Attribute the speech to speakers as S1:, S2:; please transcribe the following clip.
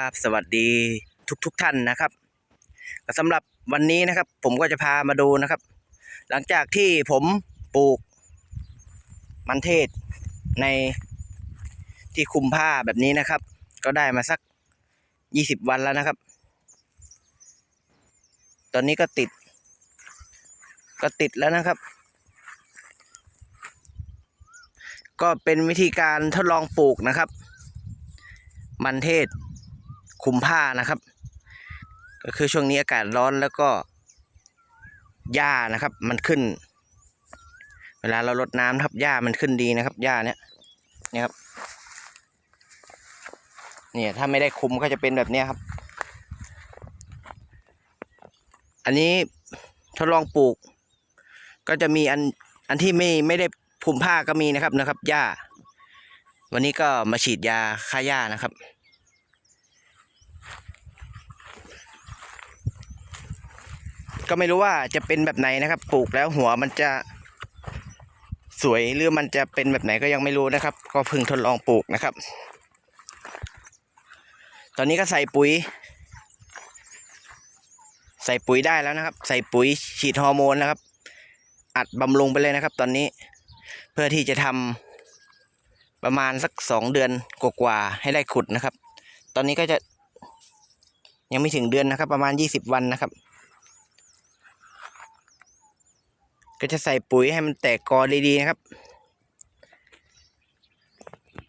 S1: ครับสวัสดีทุกทุกท่านนะครับสำหรับวันนี้นะครับ ผมก็จะพามาดูนะครับ หลังจากที่ผมปลูกมันเทศในที่คุมผ้าแบบนี้นะครับ ก็ได้มาสักยี่สิบวันแล้วนะครับ ตอนนี้ก็ติด ก็ติดแล้วนะครับ ก็เป็นวิธีการทดลองปลูกนะครับ มันเทศ คุมผ้านะครับ ก็คือช่วงนี้อากาศร้อนแล้วก็หญ้านะครับ มันขึ้น เวลาเราลดน้ำครับหญ้ามันขึ้นดีนะครับหญ้าเนี้ยนี่ครับเนี่ยถ้าไม่ได้คุมก็จะเป็นแบบนี้ครับ อันนี้ทดลองปลูก ก็จะมีอันอันที่ไม่ไม่ได้คุมผ้าก็มีนะครับนะครับหญ้า วันนี้ก็มาฉีดยาฆ่าหญ้านะครับ ก็ไม่รู้ว่าจะเป็นแบบไหนนะครับ ปลูกแล้วหัวมันจะสวยหรือมันจะเป็นแบบไหนก็ยังไม่รู้นะครับ ก็เพิ่งทดลองปลูกนะครับ ตอนนี้ก็ใส่ปุ๋ย ใส่ปุ๋ยได้แล้วนะครับ ใส่ปุ๋ยฉีดฮอร์โมนนะครับ อัดบำรุงไปเลยนะครับ ตอนนี้เพื่อที่จะทำประมาณสักสองเดือนกว่าๆให้ได้ขุดนะครับ ตอนนี้ก็จะยังไม่ถึงเดือนนะครับ ประมาณยี่สิบวันนะครับ ก็จะใส่ปุ๋ยให้มันแตกกอดีๆนะครับ